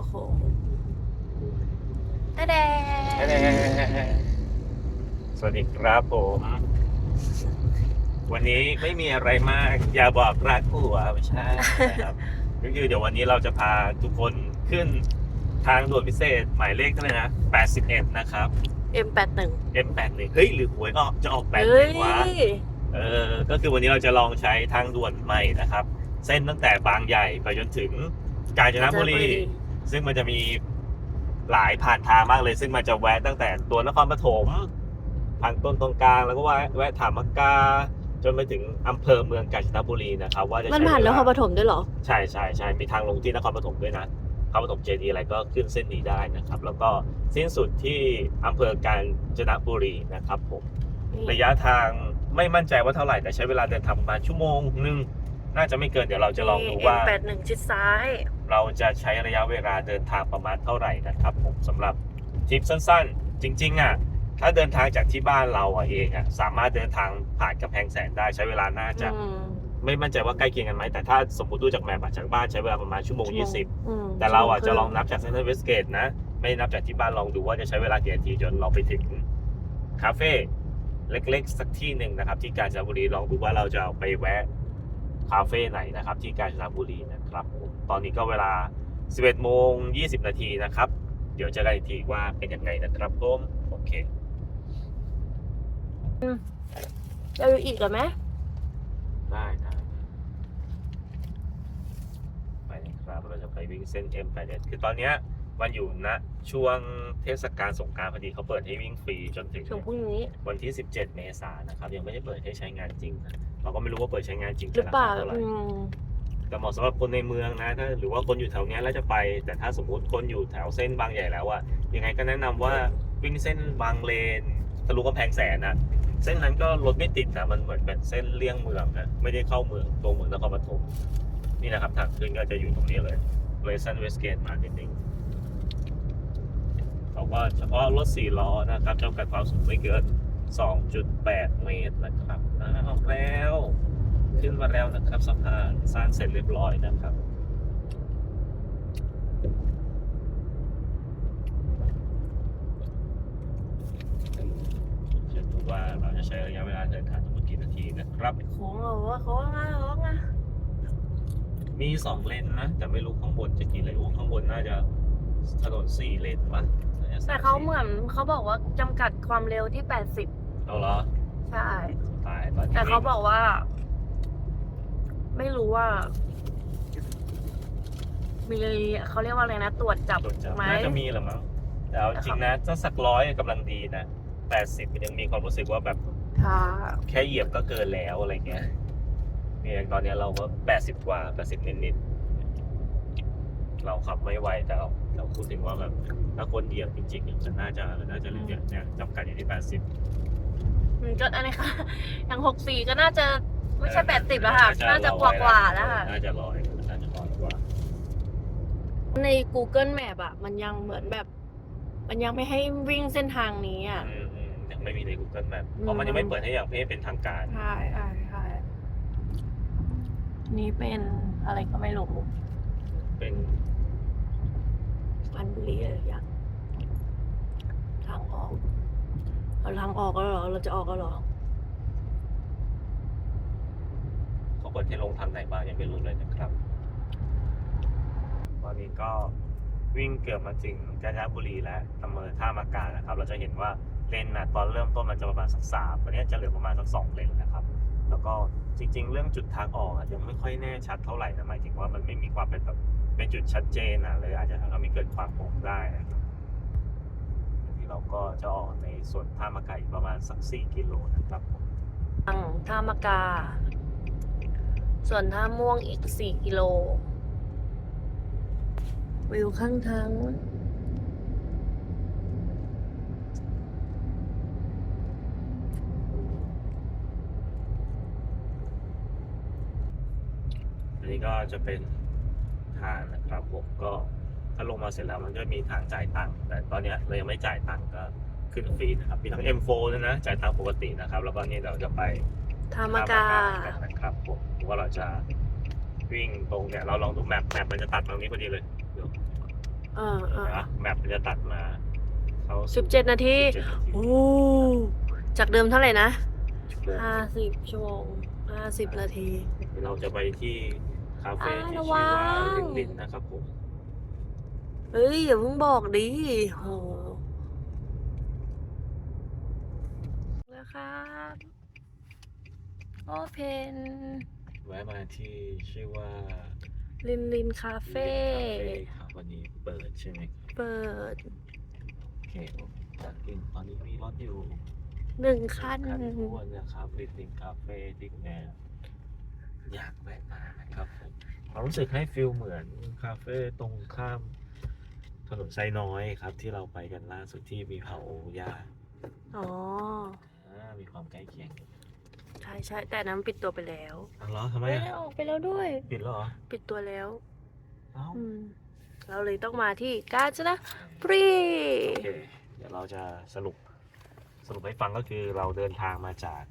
อ้โหตาแดงสวัสดีครับผม วันนี้ไม่มีอะไรมาก อย่าบอกรักผัวไม่ใช่นะครับก็คือเดี๋ยววันนี้เราจะพาทุกคนขึ้นทางด่วนพิเศษหมายเลขเท่าไหร่นะ81 นะครับเอ็มแปดหนึ่ง M81 เฮ้ย หรือหวยออกจะออกเฮ้ย81วะเออ ก็คือวันนี้เราจะลองใช้ทางด่วนใหม่นะครับ เส้นตั้งแต่บางใหญ่ไปจนถึงกาญจนบุรี ซึ่งมันจะมีหลายผ่านทางมากเลย ซึ่งมันจะแวะตั้งแต่ตัวนครปฐมทางต้นตรงกลางแล้วก็แวะแวะถามกาจนไปถึงอำเภอเมืองกาญจนบุรีนะครับ ว่าจะมันใช้ผ่านเวนลาครปฐมด้วยเหรอ ใช่ใช่ใช่มีทางลงที่นครปฐมด้วยนะนครปฐมเจดีอะไรก็ขึ้นเส้นนี้ได้นะครับ แล้วก็สิ้นสุดที่อำเภอกาญจนบุรีนะครับผมระยะทางไม่มั่นใจว่าเท่าไหร่แต่ใช้เวลาเดินทางประมาณชั่วโมงหนึ่งน่าจะไม่เกินเดี๋ยวเราจะลองดูว่าเอ็มแปดหนึ่งชิดซ้าย เราจะใช้ระยะเวลาเดินทางประมาณเท่าไหร่นะครับผมสำหรับทริปสั้นๆ จริงๆอะถ้าเดินทางจากที่บ้านเราอะเองอะสามารถเดินทางผ่านกำแพงแสนได้ใช้เวลาน่าจะอืมไม่มั่นใจว่าใกล้เคียงกันไหมแต่ถ้าสมมติดูจากแมปอะจากบ้านใช้เวลาประมาณชั่วโมงชั่วโมงยี่สิบอืมแต่เราอะชั่วโมจะลองครึ่นับจากเซนทรัลเวสเกตนะ ไม่นับจากที่บ้านลองดูว่าจะใช้เวลากี่นาทีจนเราไปถึงคาเฟ่เล็กๆ สักที่หนึ่งนะครับ ที่กาญจนบุรีลองดูว่าเราจะไปแวะ คาเฟ่ไหนนะครับ ที่กาญจนบุรีนะครับผมตอนนี้ก็เวลา 11โมง20 นาทีนะครับ เดี๋ยวเจะกันอีกทีว่าเป็นยังไงนะครับผมโอเคจะอยู่อีกเหรอไหมได้ได้ไปเลยครับเราจะไปวิ่งเส้น M81 คือตอนเนี้ยมันอยู่ณช่วงเทศกาลสงกรารพอดีเขาเปิดให้วิ่งฟรีจนถึงช่วงพรุ่งนี้วันที่ 17 เมษายนนะครับ ยังไม่ได้เปิดให้ใช้งานจริงนะ เราก็ไม่รู้ว่าเปิดใช้งานจริงหรือเปล่าจะคเท่าไหร่อืมแต่เหมาะสำหรับคนในเมืองนะถ้าหรือว่าคนอยู่แถวเนี้ยแล้วจะไป แต่ถ้าสมมุติคนอยู่แถวเส้นบางใหญ่แล้วอะยังไงก็แนะนำว่าวิ่งเส้นบางเลนทะลุกำแพงแสนนะเส้นนั้นก็รถไม่ติดนะมันเหมือนเป็นเส้นเลี่ยงเมืองนะไม่ได้เข้าเมืองตัวเมืองนครปฐมนี่นะครับทางขึ้นก็จะอยู่ตรงนี้เลยเลยซันเวสเกตมานิดนึงเขาก็เฉพาะรถสี่ล้อนะครับจำกัดความสูงไม่เกิน 2.8 เมตรนะครับอ้าวแล้ว ขึ้นมาแล้วนะครับสะพานสร้างเสร็จเรียบร้อยนะครับจะดูว่าเราจะใช้ระยะเวลาเดินทางทั้งหมดกี่นาทีนะครับโค้งเหรอวะโค้งอะโค้งอะมีสองเลนนะ แต่ไม่รู้ข้างบนจะกี่เลนโอ้ข้างบนน่าจะถนนสี่เลนปะน่จะสแต่เขาสี่เหมือนเขาบอกว่าจำกัดความเร็วที่แปดสิบ เอาเหรอใช่ ตายตอนนี้แต่เขาบอกว่า ไม่รู้ว่า มีเขาเรียกว่าอะไรนะ ตรวจจับตรวจจับไหม น่าจะมีแหรือมั้งแต่เอาจริงนะถ้าสักร้อยกำลังดีนะแปดสิบยังมีความรู้สึกว่าแบบค่ะ แค่เหยียบก็เกินแล้วอะไรเงี้ยเนี่ยอย่างตอนเนี้ยเราก็แปดสิบกว่าแปดสิบนิดๆเราขับไม่ไหวแต่เราเราพูดถึงว่าแบบถ้าคนเหยียบจริงๆจะน่าจะน่าจะเนี่ยเนี่ยจำกัดอยู่ที่แปดสิบ อืมก็อันนี้ค่ะอย่างหกสี่ก็น่าจะไม่ใช่แปดสิบแล้วค่ะ น่าจะกว่ากว่าๆแล้วค่ะ น่าจะร้อยน่าจะร้อยกว่า ใน Google Map อะมันยังเหมือนแบบ มันยังไม่ให้วิ่งเส้นทางนี้อะอืมอืมยังไม่มีใน Google Map อืมเพราะมันยังไม่เปิดให้อย่างเพศเป็นทางการ ใช่ใช่ใช่นี่เป็นอะไรก็ไม่รู้ เป็นพันบุรีอะไรอย่างทางออก เอาทางออกแล้วเหรอ เราจะออกแล้วเหรอเขาเปิดให้ลงทางไหนบ้างยังไม่รู้เลยนะครับตอนนี้ก็วิ่งเกือบมาถึงกาญจนบุรีแล้วอำเภอท่ามากานะครับ เราจะเห็นว่าเลนน่ะตอนเริ่มต้นมันจะประมาณสักสามวันนี้จะเหลือประมาณสักสองเลนนะครับ แล้วก็จริง ๆ เรื่องจุดทางออกอะยังไม่ค่อยแน่ชัดเท่าไหร่นะหมายถึงว่ามันไม่มีความเป็นแบบเป็นจุดชัดเจนอะเลยอาจจะทำให้เกิดความงงได้นะครับทีนี้เราก็จะออกใน ส่วนท่ามากาอีกประมาณสักสี่กิโลนะครับผมทางท่ามะกา ส่วนท่าม่วงอีกสี่กิโล วิวข้างทางอันนี้ก็จะเป็นทางนะครับผมก็ถ้าลงมาเสร็จแล้วมันก็มีทางจ่ายตังค์แต่ตอนเนี้ยเรายังไม่จ่ายตังค์ก็ ขึ้นฟรีนะครับ มีทั้ง M4 ด้วยนะ จ่ายตังค์ปกตินะครับ แล้วก็นี่เราจะไปท่ามะกากันนะครับผมว่าเราจะวิ่งตรงเนี่ยเราลองดูแมปแมปมันจะตัดตรงนี้พอดีเลยเดี๋ยวเออเออนะแมปมันจะตัดมาเขาสิบเจ็ดนาที17นาทีโอ้จากเดิมเท่าไหร่นะชั่วโมงห้าสิบชั่วโมงห้าสิบนาที เราจะไปที่คาเฟ่อ่าที่ระชื่อวัว่างลินลินนะครับผมเฮ้ยอย่าเพิ่งบอกดิโห แล้วครับ โอเพนแวะมาที่ชื่อว่าลินลินคาเฟ่ลินลินคาเฟ่ครับวันนี้เปิดใช่ไหมเปิด โอเคจากลินตอนนี้มีรถอยู่หนึ่งคันคันทวนนะครับลินลินคาเฟ่ที่แนวอยากแวะมานะครับผมความรู้สึกให้ฟิลเหมือนคาเฟ่ตรงข้ามถนนไซน้อยครับ ที่เราไปกันล่าสุดที่มีเผาหญ้าอ๋ออ่า มีความใกล้เคียงใช่ใช่แต่อันนั้นปิดตัวไปแล้วอ้าวเหรอทำไมไม่อะได้ออกไปแล้วด้วย ปิดแล้วเหรอปิดตัวแล้ว เอ้าอืม เราเลยต้องมาที่กาญจนบุรีโอเคเดี๋ยวเราจะสรุปสรุปให้ฟังก็คือเราเดินทางมาจาก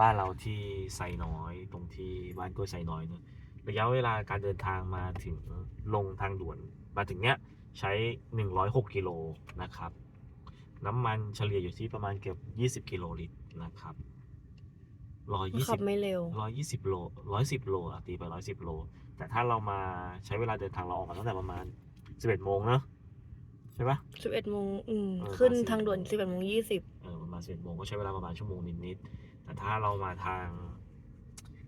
บ้านเราที่ไซน้อยตรงที่บ้านกล้วยไซน้อยเนอะระยะเวลาการเดินทางมาถึงลงทางด่วน มาถึงเนี้ยใช้ 106กิโลนะครับ น้ำมันเฉลี่ยอยู่ที่ประมาณเกือบ20กิโลลิตร นะครับร้อยยี่ขัสิบบไม่เร็ว ร้อยยี่สิบโลร้อยสิบโลอะตีไปร้อยสิบโล แต่ถ้าเรามาใช้เวลาเดินทางเราออกมาตั้งแต่ประมาณสิบเอ็ดโมงเนอะใช่ปะสิบเอ็ดโมงอืม เออขึ้นมาสิ ทางด่วนสิบเอ็ดโมงยี่สิบเออประมาณสิบเอ็ดโมงก็ใช้เวลาประมาณชั่วโมงนิดๆแต่ถ้าเรามาทาง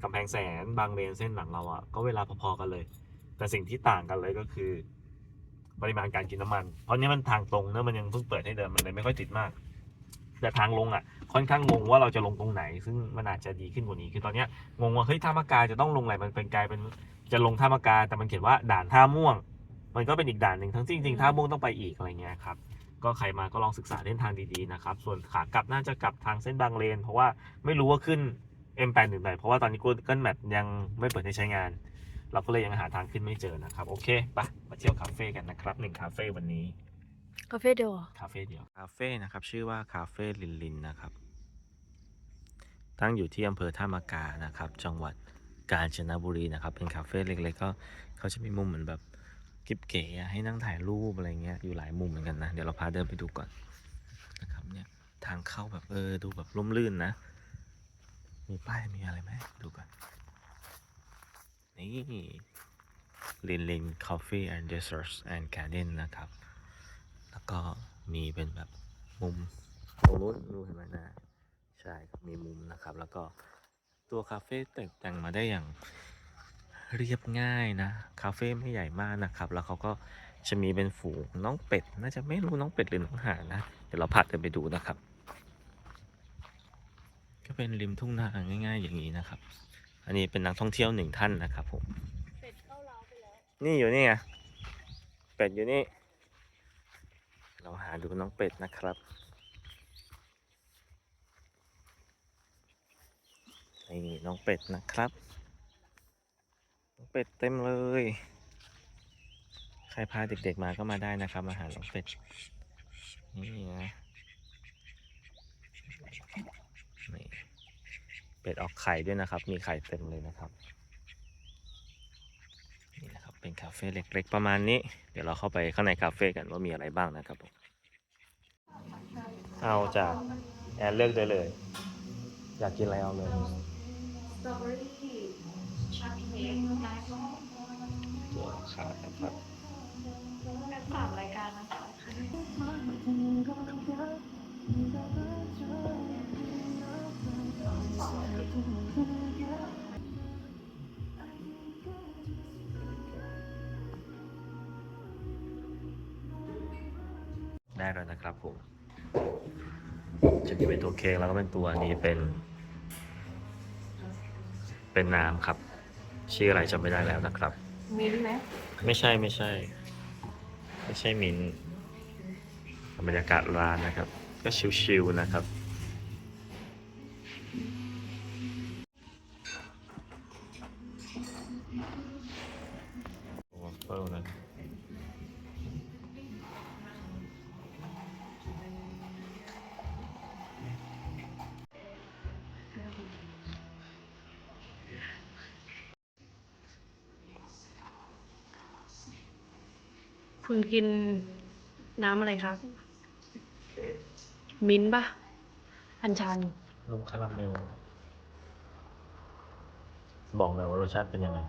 กำแพงแสนบางเลนเส้นหลังเราอะก็เวลาพอๆกันเลย แต่สิ่งที่ต่างกันเลยก็คือ ปริมาณการกินน้ำมัน เพราะนี่มันทางตรงเนอะมันยังเพิ่งเปิดให้เดินมันเลยไม่ค่อยติดมาก แต่ทางลงอะค่อนข้างงงว่าเราจะลงตรงไหน ซึ่งมันอาจจะดีขึ้นกว่านี้คือตอนเนี้ยงงว่าเฮ้ยท่ามกาจะต้องลงไหนมันเป็นกลายเป็นจะลงท่ามกาแต่มันเขียนว่าด่านท่าม่วง มันก็เป็นอีกด่านหนึ่งทั้งจริงๆท่าม่วงต้องไปอีกอะไรเงี้ยครับก็ใครมาก็ลองศึกษาเส้นทางดีๆนะครับ ส่วนขากลับน่าจะกลับทางเส้นบางเลน เพราะว่าไม่รู้ว่าขึ้น M8 หรือไหนเพราะว่าตอนนี้ Google Map ยังไม่เปิดให้ใช้งาน เราก็เลยยังหาทางขึ้นไม่เจอนะครับ โอเคไปมาเที่ยวคาเฟ่กันนะครับหนึ่งคาเฟ่วันนี้ คาเฟ่เดียวเหรอคาเฟ่เดียว คาเฟ่นะครับ ชื่อว่าคาเฟ่ลินลินนะครับ ตั้งอยู่ที่อำเภอท่ามะกานะครับ จังหวัดกาญจนบุรีนะครับ เป็นคาเฟ่เล็กๆก็เขาจะมีมุมเหมือนแบบกิ๊บเก๋อะให้นั่งถ่ายรูปอะไรเงี้ยอยู่หลายมุมเหมือนกันนะ เดี๋ยวเราพาเดินไปดูก่อนนะครับเนี่ยทางเข้าแบบเออดูแบบร่มรื่นนะ มีป้ายมีอะไรไหมดูก่อนนี่ลินลิน Coffee and Desserts and Garden นะครับ แล้วก็มีเป็นแบบมุมตรงนู้นนู้นเห็นไหมนะใช่ครับมีมุมนะครับ แล้วก็ตัวคาเฟ่แต่งแต่งมาได้อย่างเรียบง่ายนะ คาเฟ่ไม่ใหญ่มากนะครับ แล้วเขาก็จะมีเป็นฝูงน้องเป็ด น่าจะไม่รู้น้องเป็ดหรือน้องห่านนะ เดี๋ยวเราพาเดินไปดูนะครับ ก็เป็นริมทุ่งนาง่ายๆ อย่างนี้นะครับ อันนี้เป็นนักท่องเที่ยวหนึ่งท่านนะครับผม เป็ดเข้าเล้าไปแล้ว นี่อยู่นี่ไง เป็ดอยู่นี่ เราหาดูน้องเป็ดนะครับ นี่น้องเป็ดนะครับ น้องเป็ดเต็มเลย ใครพาเด็กๆมาก็มาได้นะครับ มาหาน้องเป็ด นี่นะนี่เป็ดออกไข่ด้วยนะครับ มีไข่เต็มเลยนะครับนี่นะครับ เป็นคาเฟ่เล็ก ๆ ประมาณนี้ เดี๋ยวเราเข้าไปข้างในคาเฟ่กันว่ามีอะไรบ้างนะครับผมเอาจากแอนเลือกได้เลย อยากกินอะไรเอาเลยสตรอเบอรี่ แล้วนะครับผม จะมีเป็นตัวเค้กแล้วก็เป็นตัวนี้เป็น เป็นน้ำครับ ชื่ออะไรจำไม่ได้แล้วนะครับ มิ้นท์ไหมไม่ใช่ไม่ใช่ ไม่ใช่มินท์บรรยากาศร้านนะครับ ก็ชิวๆนะครับ คุณกินน้ำอะไรครับ มิ้นท์ปะอัญชัน นมคาราเมลบอกหน่อยว่ารสชาติเป็นยังไง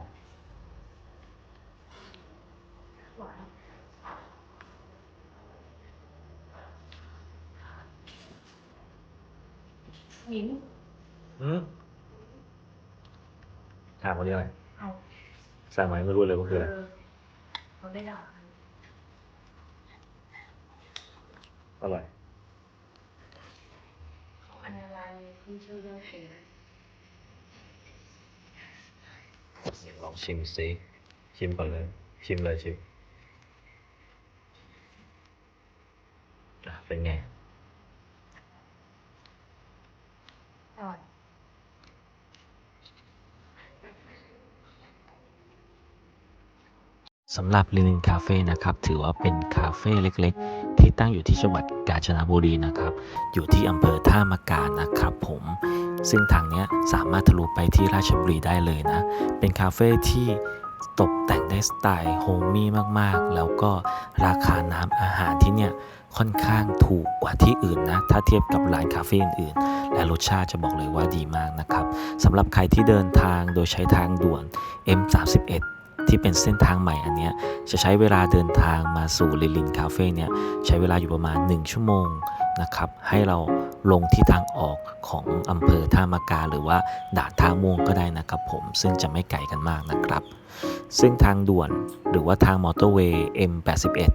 มิ้นท์อืมถามคนนี้อะไรเอาสั่งไหมไม่รู้เลยว่าคืออะไรเราได้ด่า อร่อยอันอะไรคุณชื่อเรื่องเอง ลองชิมซิชิมก่อนเลย ชิมเลยชิมอะเป็นไง อร่อย สำหรับลินินคาเฟ่นะครับถือว่าเป็นคาเฟ่เล็กๆ ที่ตั้งอยู่ที่จังหวัดกาญจนบุรีนะครับ อยู่ที่อำเภอท่ามะกานะครับผม ซึ่งทางเนี้ยสามารถทะลุไปที่ราชบุรีได้เลยนะ เป็นคาเฟ่ที่ตกแต่งได้สไตล์โฮมมี่มากๆ แล้วก็ราคาน้ำอาหารที่เนี่ยค่อนข้างถูกกว่าที่อื่นนะ ถ้าเทียบกับร้านคาเฟ่อื่นๆ และรสชาติจะบอกเลยว่าดีมากนะครับสำหรับใครที่เดินทางโดยใช้ทางด่วน M31 ที่เป็นเส้นทางใหม่อันเนี้ยจะใช้เวลาเดินทางมาสู่ลิลินคาเฟ่เนี่ยใช้เวลาอยู่ประมาณ 1 ชั่วโมงนะครับให้เราลงที่ทางออกของอำเภอท่ามะกา หรือว่าด่านท่าม่วงก็ได้นะครับผมซึ่งจะไม่ไกลกันมากนะครับ ซึ่งทางด่วนหรือว่าทางมอเตอร์เวย์ M81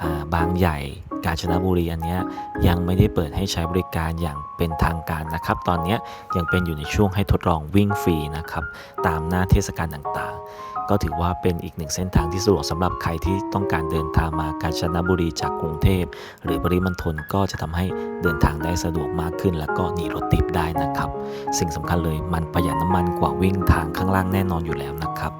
อ่าบางใหญ่กาญจนบุรีอันนี้ยังไม่ได้เปิดให้ใช้บริการอย่างเป็นทางการนะครับ ตอนนี้ยยังเป็นอยู่ในช่วงให้ทดลองวิ่งฟรีนะครับ ตามหน้าเทศกาลต่างๆ ก็ถือว่าเป็นอีกหนึ่งเส้นทางที่สะดวกสำหรับใครที่ต้องการเดินทางมากาญจนบุรีจากกรุงเทพ หรือปริมณฑลก็จะทำให้เดินทางได้สะดวกมากขึ้น แล้วก็หนีรถติดได้นะครับ สิ่งสำคัญเลยมันประหยัดน้ำมันกว่าวิ่งทางข้างล่างแน่นอนอยู่แล้วนะครับ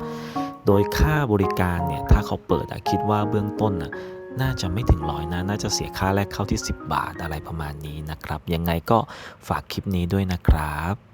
โดยค่าบริการเนี่ยถ้าเขาเปิดคิดว่าเบื้องต้นน่ะน่าจะไม่ถึงร้อยนะ น่าจะเสียค่าแรกเข้าที่ 10 บาทอะไรประมาณนี้นะครับ ยังไงก็ฝากคลิปนี้ด้วยนะครับ